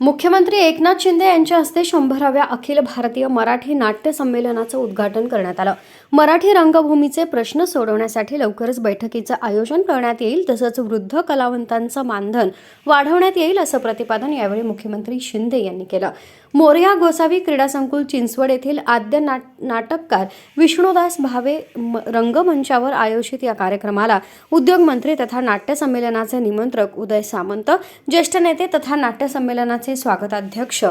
मुख्यमंत्री एकनाथ शिंदे यांच्या हस्ते शंभराव्या अखिल भारतीय मराठी नाट्य संमेलनाचं उद्घाटन करण्यात आलं. मराठी रंगभूमीचे प्रश्न सोडवण्यासाठी लवकरच बैठकीचं आयोजन करण्यात येईल तसंच वृद्ध कलावंतांचं मानधन वाढवण्यात येईल असं प्रतिपादन यावेळी मुख्यमंत्री शिंदे यांनी केलं. मोरया गोसावी क्रीडा संकुल चिंचवड येथील आद्य नाट नाटककार विष्णुदास भावे म- रंगमंचावर आयोजित या कार्यक्रमाला उद्योग मंत्री तथा नाट्य संमेलनाचे निमंत्रक उदय सामंत ज्येष्ठ नेते तथा नाट्य संमेलनाचे स्वागताध्यक्ष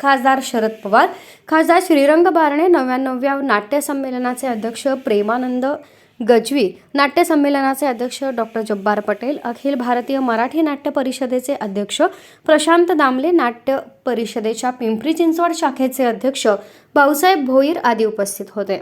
खासदार शरद पवार खासदार श्रीरंग बारणे नव्याण्णव्या नाट्य संमेलनाचे अध्यक्ष प्रेमानंद गजवी नाट्यसंमेलनाचे अध्यक्ष डॉक्टर जब्बार पटेल अखिल भारतीय मराठी नाट्य परिषदेचे अध्यक्ष प्रशांत दामले नाट्य परिषदेच्या पिंपरी चिंचवड शाखेचे अध्यक्ष भाऊसाहेब भोईर आदी उपस्थित होते.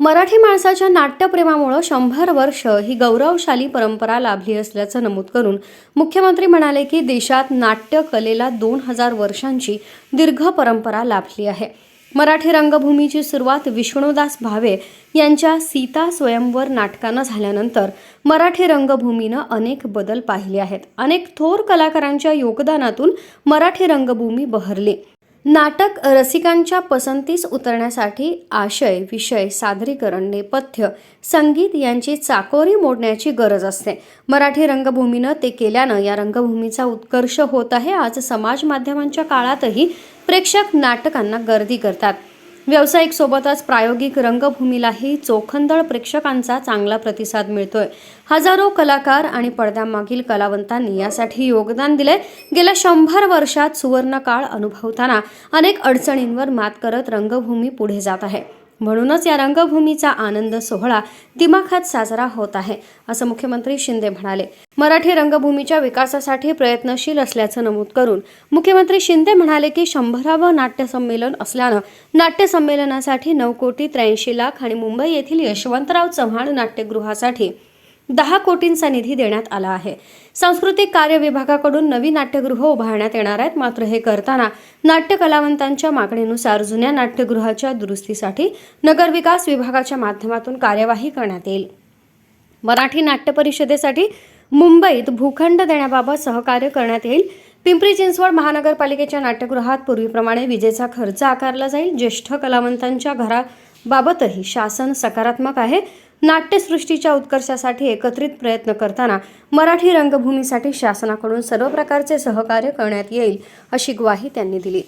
मराठी माणसाच्या नाट्यप्रेमामुळं शंभर वर्ष ही गौरवशाली परंपरा लाभली असल्याचं नमूद करून मुख्यमंत्री म्हणाले की देशात नाट्यकलेला दोन हजार वर्षांची दीर्घ परंपरा लाभली आहे. मराठी रंगभूमीची सुरुवात विष्णुदास भावे यांच्या सीता स्वयंवर नाटकानं झाल्यानंतर मराठी रंगभूमीनं अनेक बदल पाहिले आहेत. अनेक थोर कलाकारांच्या योगदानातून मराठी रंगभूमी बहरली. नाटक रसिकांच्या पसंतीस उतरण्यासाठी आशय विषय सादरीकरण नेपथ्य संगीत यांची चाकोरी मोडण्याची गरज असते. मराठी रंगभूमीनं ते केल्यानं या रंगभूमीचा उत्कर्ष होत आहे. आज समाज माध्यमांच्या काळातही प्रेक्षक नाटकांना गर्दी करतात. व्यावसायिक सोबतच प्रायोगिक रंगभूमीलाही चोखंदळ प्रेक्षकांचा चांगला प्रतिसाद मिळतोय. हजारो कलाकार आणि पडद्यामागील कलावंतांनी यासाठी योगदान दिले गेल्या शंभर वर्षात सुवर्णकाळ अनुभवताना अनेक अडचणींवर मात करत रंगभूमी पुढे जात आहे. म्हणूनच या रंगभूमीचा आनंद सोहळा दिमाखात साजरा होत आहे असं मुख्यमंत्री शिंदे म्हणाले. मराठी रंगभूमीच्या विकासासाठी प्रयत्नशील असल्याचं नमूद करून मुख्यमंत्री शिंदे म्हणाले की शंभरावं नाट्य संमेलन असल्यानं नाट्य संमेलनासाठी नऊ कोटी त्र्याऐंशी लाख आणि मुंबई येथील यशवंतराव चव्हाण नाट्यगृहासाठी दहा कोटींचा निधी देण्यात आला आहे. सांस्कृतिक कार्य विभागाकडून नवी नाट्यगृह उभारण्यात येणार आहेत. मात्र हे करताना नाट्य कलावंतांच्या मागणीनुसार जुन्या नाट्यगृहाच्या दुरुस्तीसाठी नगरविकास विभागाच्या माध्यमातून कार्यवाही करण्यात येईल. मराठी नाट्य परिषदेसाठी मुंबईत भूखंड देण्याबाबत सहकार्य करण्यात येईल. पिंपरी चिंचवड महानगरपालिकेच्या नाट्यगृहात पूर्वीप्रमाणे विजेचा खर्च आकारला जाईल. ज्येष्ठ कलावंतांच्या घराबाबतही शासन सकारात्मक आहे. नाट्यसृष्टीच्या उत्कर्षासाठी एकत्रित प्रयत्न करताना मराठी रंगभूमीसाठी शासनाकडून सर्व प्रकारचे सहकार्य करण्यात येईल अशी ग्वाही त्यांनी दिली.